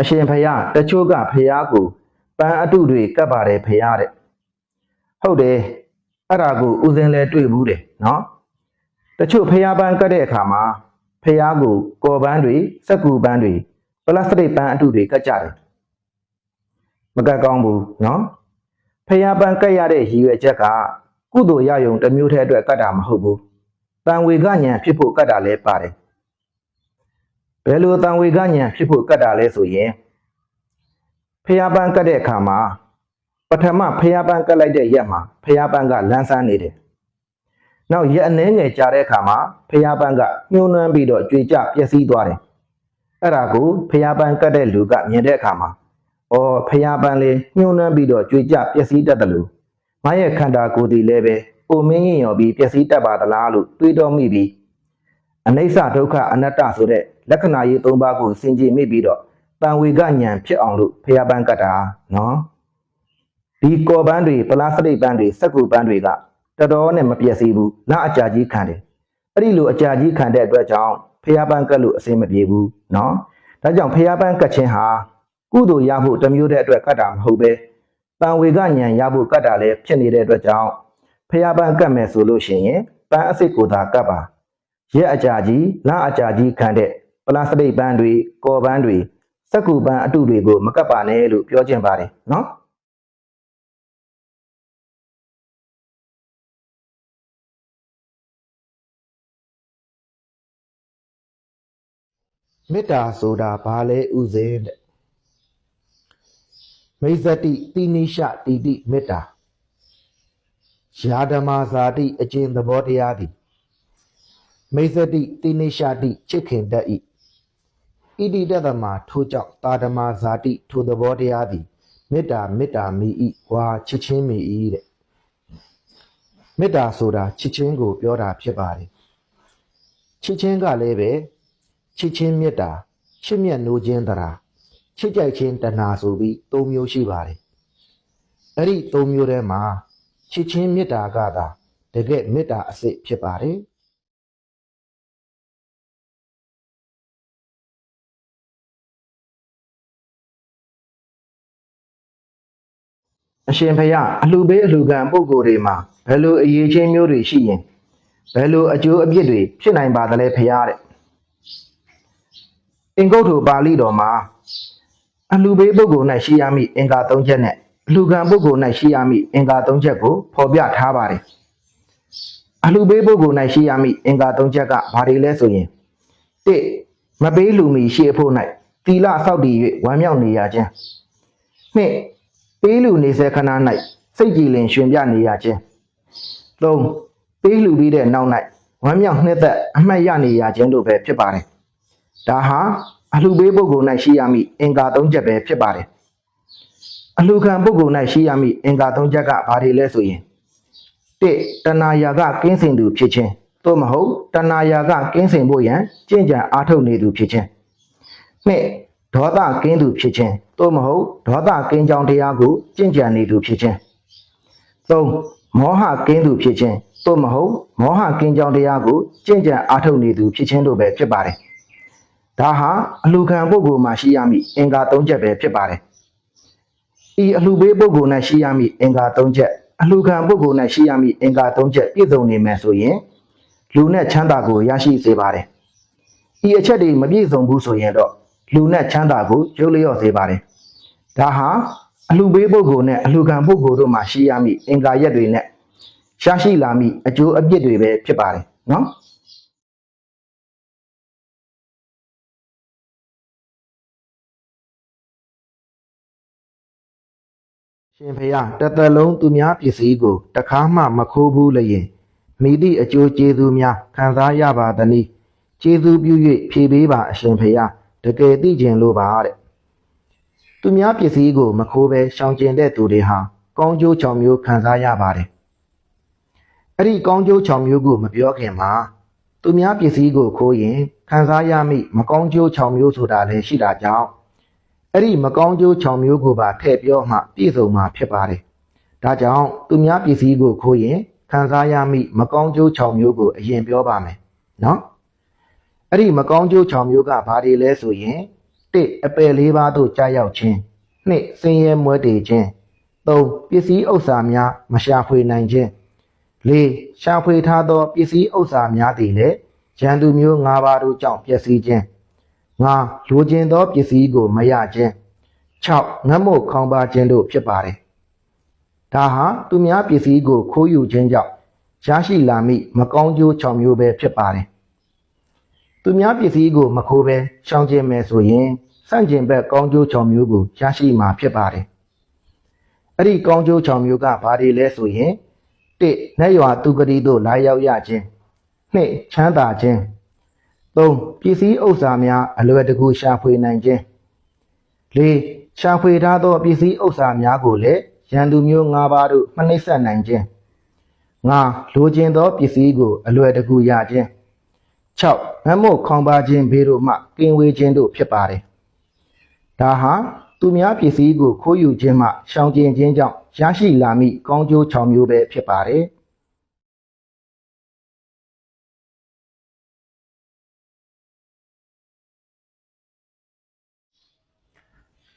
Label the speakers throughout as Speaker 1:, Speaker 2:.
Speaker 1: အရှင်ဖယားတချို့ကဖယားကိုပန်းအတုတွေကပ်ပါတယ်ဖယားတဲ့ဟုတ်တယ်အဲ့ဒါကိုဦးစင်းလဲတွေ့ဘူးတယ်နော်တချို့ဖယားပန်းကပ်တဲ့အခါမှာဖယားကိုကော်ပန်းတွေစက်ကူပန်းတွေပလတ်စတစ်ပန်းအတုတွေကပ်ကြတယ်မကပ်ကောင်းဘူးနော်ဖယားပန်းကပ်ရတဲ့ရည်ရွယ်ချက်ကကုသိုလ်ရယုံတစ်မျိုးတည်းအတွက်ကပ်တာမဟုတ်ဘူးတန်ဝေကညံဖြစ်ဖို့ကပ်တာလဲပါတယ် ဘယ်လိုတန်ဝေကညံဖြစ်ဖို့ကတ်တာလဲဆိုရင်ဖျားပန်းကတ်တဲ့အခါမှာပထမဖျားပန်းကတ်လိုက်တဲ့ရက်မှာဖျားပန်းကလန်းဆန်းနေတယ်။နောက်ရက်အနှဲငယ်ကြာတဲ့အခါမှာဖျားပန်းကညှိုးနှွမ်းပြီးတော့ကြွေကြပျက်စီးသွားတယ်။အဲ့ဒါကိုဖျားပန်းကတ်တဲ့လူကမြင်တဲ့အခါမှာအော်ဖျားပန်းလေးညှိုးနှွမ်းပြီးတော့ကြွေကြပျက်စီးတတ်တယ်လို့ငါရဲ့ခန္ဓာကိုယ်ဒီလည်းပဲအိုမင်းရင်ရော်ပြီးပျက်စီးတတ်ပါသလားလို့တွေးတော်မိပြီးအနိစ္စဒုက္ခအနတ္တဆိုတဲ့ လက္ခဏာရေး၃ပါးကိုစင်ကြယ်မိပြီးတော့တန်ဝေကဉာဏ်ဖြစ်အောင်လို့ဖျားပန်းကတ်တာနော်ဒီကော်ပန်းတွေပလားစတိတ်ပန်းတွေစက်ကူပန်းတွေကတော်တော်နဲ့မပြည့်စည်ဘူးလအကြာကြီးခံတယ်အဲ့ဒီလိုအကြာကြီးခံတဲ့အတွက်ကြောင့်ဖျားပန်းကတ်လို့အစင်မပြေဘူးနော်ဒါကြောင့်ဖျားပန်းကတ်ခြင်းဟာကုသိုလ်ရဖို့တစ်မျိုးတဲ့အတွက်ကတ်တာမဟုတ်ပဲတန်ဝေကဉာဏ်ရဖို့ကတ်တာလည်းဖြစ်နေတဲ့အတွက်ကြောင့်ဖျားပန်းကတ်မယ်ဆိုလို့ရှိရင်ပန်းအစစ်ကိုသာကတ်ပါရက်အကြာကြီးလအကြာကြီးခံတဲ့ ပလတ်စတိတ်ပန်းတွေကော်ပန်းတွေစက်ကူပန်းအတုတွေကိုမကပ်ပါနဲ့လို့ပြောချင်ပါတယ်နော်မေတ္တာဆိုတာဘာလဲဥစဉ်တဲ့မိဇတိတိနိရှတိတိမေတ္တာယာဓမာဇာတိအကျင့်သဘောတရားသည်မိစ္ဆတိတိနိရှတိချစ်ခင်တတ်၏ ဣတိတသမထိုကြောင့်တာဓမာဇာတိထိုသဘောတရားသည်မေတ္တာမေတ္တာမိ၏ဝါချစ်ချင်းမိ၏တဲ့မေတ္တာဆိုတာချစ်ချင်းကိုပြောတာဖြစ်ပါတယ်ချစ်ချင်းကလည်းပဲချစ်ချင်းမေတ္တာချစ်မြတ်နိုးခြင်းတရားချစ်ကြိုက်ခြင်းတဏှာဆိုပြီး၃မျိုးရှိပါတယ်အဲ့ဒီ၃မျိုးထဲမှာချစ်ချင်းမေတ္တာကသာတကယ်မေတ္တာအစစ်ဖြစ်ပါတယ် အရှင်ဖယားအလှပေးအလှကံပုံကိုယ်တွေမှာဘယ်လိုအရေးချင်းမျိုးတွေရှိရင်ဘယ်လိုအကျိုးအပြစ်တွေဖြစ်နိုင်ပါသလဲဖယားတဲ့အင်္ဂုတ္တပါဠိတော်မှာအလှပေးပုဂ္ဂိုလ်၌ရှိရမည့်အင်္ဂါ၃ချက်နဲ့အလှကံပုဂ္ဂိုလ်၌ရှိရမည့်အင်္ဂါ၃ချက်ကိုဖော်ပြထားပါတယ်အလှပေးပုဂ္ဂိုလ်၌ရှိရမည့်အင်္ဂါ၃ချက်ကဘာတွေလဲဆိုရင်၁မပေးလူမီရှိအဖို့၌သီလဆောက်တည်၍ဝမ်းမြောက်နေရခြင်း၂ ပေးလူနေစေခဏ၌စိတ်ကြည်လင်ရှင်ပြနေရခြင်း၃ပေးလူပြီးတဲ့နောက်၌ဝမ်းမြောက်နှစ်သက်အမှတ်ရနေရခြင်းတို့ပဲဖြစ်ပါတယ်ဒါဟာအလှပေးပုဂ္ဂိုလ်၌ရှိရမည့်အင်္ဂါ၃ချက်ပဲဖြစ်ပါတယ်အလှခံပုဂ္ဂိုလ်၌ရှိရမည့်အင်္ဂါ၃ချက်ကဘာတွေလဲဆိုရင်၁တဏှာယာကကင်းစင်သူဖြစ်ခြင်းသို့မဟုတ်တဏှာယာကကင်းစင်ဖို့ရန်ကြင်ကြံအားထုတ်နေသူဖြစ်ခြင်း၂ ဒေါသကင်းသူဖြစ်ခြင်းသို့မဟုတ်ဒေါသကင်းကြောင်းတရားကိုကြင်ကြံနေသူဖြစ်ခြင်း၃မောဟကင်းသူဖြစ်ခြင်းသို့မဟုတ်မောဟကင်းကြောင်းတရားကိုကြင်ကြံအားထုတ်နေသူဖြစ်ခြင်းတို့ပဲဖြစ်ပါတယ်ဒါဟာအလှခံပုဂ္ဂိုလ်မှာရှိရမည့်အင်္ဂါ၃ချက်ပဲဖြစ်ပါတယ်ဤအလှပေးပုဂ္ဂိုလ်၌ရှိရမည့်အင်္ဂါ၃ချက်အလှခံပုဂ္ဂိုလ်၌ရှိရမည့်အင်္ဂါ၃ချက်ပြည့်စုံနေမယ်ဆိုရင်လူနဲ့ချမ်းသာကိုရရှိစေပါတယ်ဤအချက်တွေမပြည့်စုံဘူးဆိုရင်တော့ လူနဲ့ချမ်းသာကိုရုပ်လျော့စေပါတယ်ဒါဟာအလှပေးပုဂ္ဂိုလ်နဲ့အလှခံပုဂ္ဂိုလ်တို့မှာရှိရမည့်အင်္ဂါရက်တွေနဲ့ရှားရှိလာမည့်အကျိုးအပြစ်တွေပဲဖြစ်ပါတယ်နော်ရှင်ဖေယတသက်လုံးသူများပစ္စည်းကိုတခါမှမခိုးဘူးလျင်မိသည့်အကျိုးကျေးဇူးများခံစားရပါသနည်းကျေးဇူးပြု၍ဖြေပေးပါအရှင်ဖေယ တကယ်သိကျင်လို့ပါတဲ့သူများပစ္စည်းကိုမခိုးပဲရှောင်ကျင်တဲ့သူတွေဟာကောင်းကျိုးချောင်မျိုးခံစားရပါတယ်အဲ့ဒီကောင်းကျိုးချောင်မျိုးကိုမပြောခင်မှာသူများပစ္စည်းကိုခိုးရင်ခံစားရမိမကောင်းကျိုးချောင်မျိုးဆိုတာလည်းရှိတာကြောင့်အဲ့ဒီမကောင်းကျိုးချောင်မျိုးကိုပါထည့်ပြောမှပြည့်စုံမှာဖြစ်ပါတယ်ဒါကြောင့်သူများပစ္စည်းကိုခိုးရင်ခံစားရမိမကောင်းကျိုးချောင်မျိုးကိုအရင်ပြောပါမယ်နော် အဲ့ဒီမကောင်းကျိုးချောင်မျိုးကဘာတွေလဲဆိုရင်1အပယ်လေးပါးသို့ကြာရောက်ခြင်း2စင်ရဲမွဲတေခြင်း3ပစ္စည်းဥစ္စာများမရှာဖွေနိုင်ခြင်း4ရှာဖွေထားသောပစ္စည်းဥစ္စာများသည်လည်းရန်သူမျိုး၅ပါးတို့ကြောင့်ပျက်စီးခြင်း5လိုချင်သောပစ္စည်းကိုမရခြင်း6ငတ်မို့ခေါင်းပါခြင်းတို့ဖြစ်ပါတယ်ဒါဟာသူများပစ္စည်းကိုခိုးယူခြင်းကြောင့်ရရှိလာမိမကောင်းကျိုး6မျိုးပဲဖြစ်ပါတယ် သူများပစ္စည်းကိုမခိုးဘဲရှောင်ကျဉ်မယ်ဆိုရင်စန့်ကျင်ဘက်ကောင်းကျိုး6မျိုးကိုရရှိမှာဖြစ်ပါတယ်အဲ့ဒီကောင်းကျိုး6မျိုးကဘာတွေလဲဆိုရင်1နဲ့ရွာသူကတိတို့လာရောက်ရခြင်း2ချမ်းသာခြင်း3ပစ္စည်းဥစ္စာများအလွယ်တကူရှာဖွေနိုင်ခြင်း4ရှာဖွေထားသောပစ္စည်းဥစ္စာများကိုလည်းရန်သူမျိုး၅ပါးတို့မနှိမ့်ဆက်နိုင်ခြင်း5လိုချင်သောပစ္စည်းကိုအလွယ်တကူရခြင်း 6မမို့ခေါင်ပါခြင်းဘေးတို့မှကင်းဝေးခြင်းတို့ဖြစ်ပါတယ်ဒါဟာသူများပစ္စည်းကိုခိုးယူခြင်းမှရှောင်ကျဉ်ခြင်းကြောင့်ရရှိလာမိကောင်းကျိုး6မျိုးပဲဖြစ်ပါတယ်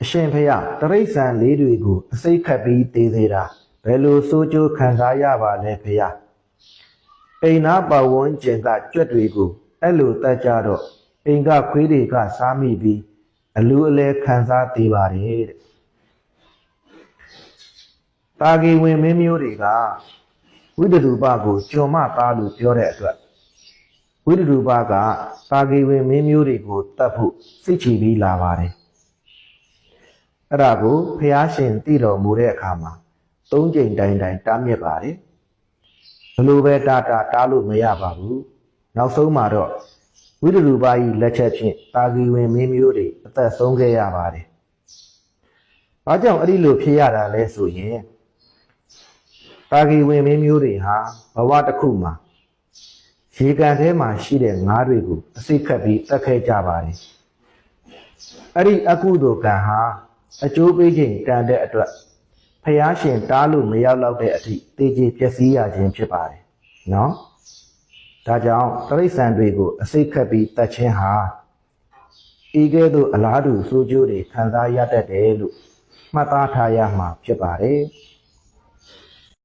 Speaker 1: အရှင်ဖေယတရိษံလေးတွေကိုအစိတ်ခတ်ပြီးတည်သေးတာဘယ်လိုစိုးကျိုးခံစားရပါလဲဖေယအိမ်နာပဝန်းကျင်ကကြွက်တွေကို အဲ့လိုတက်ကြတော့အိမ်ကခွေးတွေကစားမိပြီးအလူအလဲခံစားသေးပါတယ်တဲ့တာဂီဝင်မင်းမျိုးတွေကဝိတ္တရူပကိုကျော်မသားလို့ပြောတဲ့အတွက်ဝိတ္တရူပကတာဂီဝင်မင်းမျိုးတွေကိုတတ်ဖို့စိတ်ချပြီးလာပါတယ်အဲ့ဒါကိုဖះရှင်သိတော်မူတဲ့အခါမှာသုံးချိန်တိုင်တိုင်တားမြစ်ပါတယ်ဘလို့ပဲတာတာတားလို့မရပါဘူး နောက်ဆုံးမှာတော့ဝိတ္တရူပကြီးလက်ချက်ဖြင့်တာဂီဝင်မင်းမျိုးတွေအသက်ဆုံးခဲ့ရပါတယ်။ဘာကြောင့်အဲ့ဒီလိုဖြစ်ရတာလဲဆိုရင်တာဂီဝင်မင်းမျိုးတွေဟာဘဝတစ်ခုမှာရေကန်ထဲမှာရှိတဲ့ငါးတွေကိုအစိတ်ခတ်ပြီးတက်ခဲ့ကြပါတယ်။အဲ့ဒီအကုသိုလ်ကံဟာအကျိုးပေးခြင်းတန်တဲ့အတွက်ဖျားရှင်တားလို့မရောက်တော့တဲ့အထိတေးကြီးပျက်စီးရခြင်းဖြစ်ပါတယ်။နော်။ ဒါကြောင့်တရိษံတွေကိုအစိတ်ခတ်ပြီးတတ်ခြင်းဟာဤကဲ့သို့အလားတူဆိုးကျိုးတွေခံစားရတတ်တယ်လို့မှတ်သားထားရမှာဖြစ်ပါတယ်။